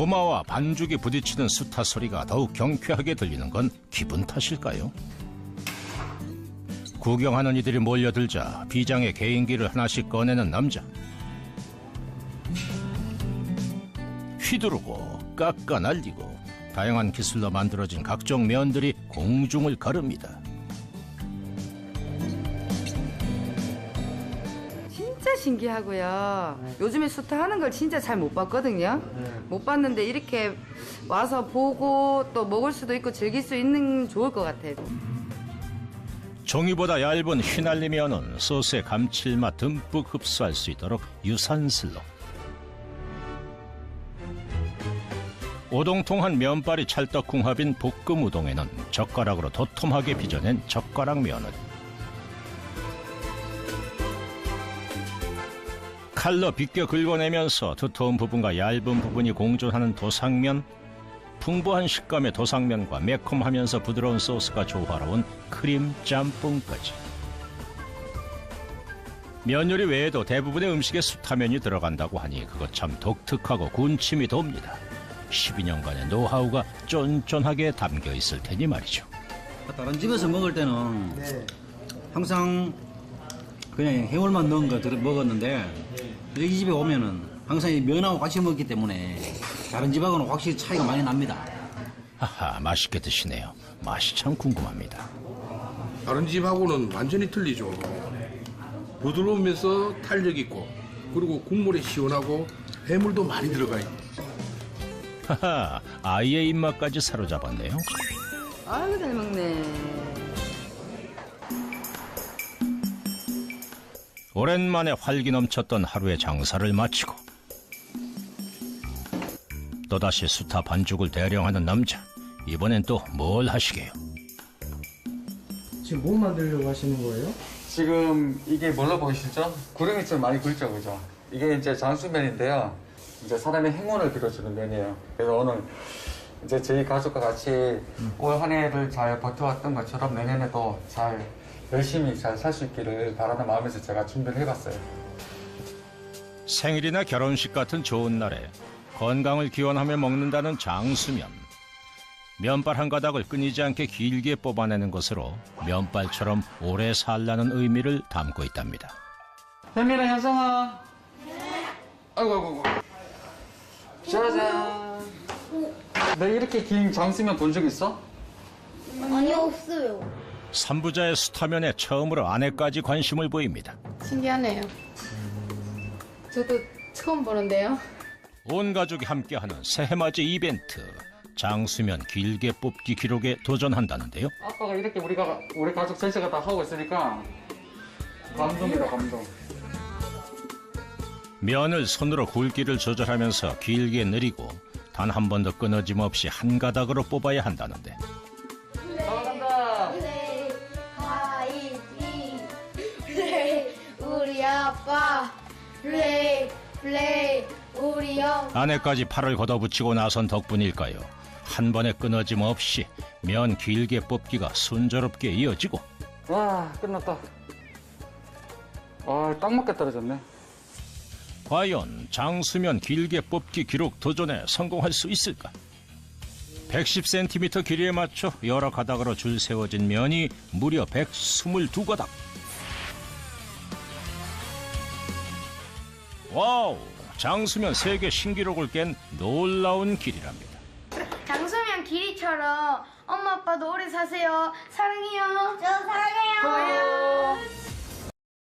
도마와 반죽이 부딪히는 수타 소리가 더욱 경쾌하게 들리는 건 기분 탓일까요? 구경하는 이들이 몰려들자 비장의 개인기를 하나씩 꺼내는 남자. 휘두르고 깎아 날리고 다양한 기술로 만들어진 각종 면들이 공중을 가릅니다. 진짜 신기하고요. 요즘에 수타 하는 걸 진짜 잘 못 봤거든요. 못 봤는데 이렇게 와서 보고 또 먹을 수도 있고 즐길 수 있는 좋을 것 같아요. 종이보다 얇은 휘날리 면은 소스의 감칠맛 듬뿍 흡수할 수 있도록 유산슬로 오동통한 면발이 찰떡궁합인 볶음 우동에는 젓가락으로 도톰하게 빚어낸 젓가락 면을 칼로 비껴 긁어내면서 두터운 부분과 얇은 부분이 공존하는 도상면 풍부한 식감의 도상면과 매콤하면서 부드러운 소스가 조화로운 크림 짬뽕까지. 면 요리 외에도 대부분의 음식에 수타면이 들어간다고 하니 그것 참 독특하고 군침이 돕니다. 12년간의 노하우가 쫀쫀하게 담겨 있을 테니 말이죠. 다른 집에서 먹을 때는 항상 그냥 해물만 넣은 거 들어 먹었는데 이 집에 오면은 항상 이 면하고 같이 먹기 때문에 다른 집하고는 확실히 차이가 많이 납니다. 하하, 맛있게 드시네요. 맛이 참 궁금합니다. 다른 집하고는 완전히 틀리죠. 부드러우면서 탄력 있고 그리고 국물이 시원하고 해물도 많이 들어가 있고 하하, 아이의 입맛까지 사로잡았네요. 아이고 잘 먹네. 오랜만에 활기 넘쳤던 하루의 장사를 마치고 또다시 수타 반죽을 대령하는 남자 이번엔 또 뭘 하시게요? 지금 뭐 만들려고 하시는 거예요? 지금 이게 뭘로 보이시죠? 구름이 좀 많이 굵죠, 그죠? 이게 이제 장수면인데요. 이제 사람의 행운을 빌어주는 면이에요. 그래서 오늘 이제 저희 가족과 같이 올 한 해를 잘 버텨왔던 것처럼 내년에도 잘 열심히 잘 살 수 있기를 바라는 마음에서 제가 준비를 해봤어요. 생일이나 결혼식 같은 좋은 날에 건강을 기원하며 먹는다는 장수면 면발 한 가닥을 끊이지 않게 길게 뽑아내는 것으로 면발처럼 오래 살라는 의미를 담고 있답니다. 현민아, 현성아. 아이고, 아이고, 아이고. 짜잔. 너 이렇게 긴 장수면 본 적 있어? 아니 없어요. 삼부자의 수타면에 처음으로 아내까지 관심을 보입니다. 신기하네요. 저도 처음 보는데요. 온 가족이 함께하는 새해맞이 이벤트 장수면 길게 뽑기 기록에 도전한다는데요. 아빠가 이렇게 우리가 우리 가족 전체가 다 하고 있으니까 감동이다 감동. 면을 손으로 굵기를 조절하면서 길게 늘리고 단 한 번도 끊어짐 없이 한 가닥으로 뽑아야 한다는데. 플레이 하이티 플레이 우리 아빠 플레이 플레이 우리 형 아내까지 팔을 걷어붙이고 나선 덕분일까요? 한 번에 끊어짐 없이 면 길게 뽑기가 순조롭게 이어지고 와 끝났다. 아딱 맞게 떨어졌네. 과연 장수면 길게 뽑기 기록 도전에 성공할 수 있을까? 110cm 길이에 맞춰 여러 가닥으로 줄 세워진 면이 무려 122가닥. 와우! 장수면 세계 신기록을 깬 놀라운 길이랍니다. 장수면 길이처럼 엄마 아빠도 오래 사세요 사랑해요 저 사랑해요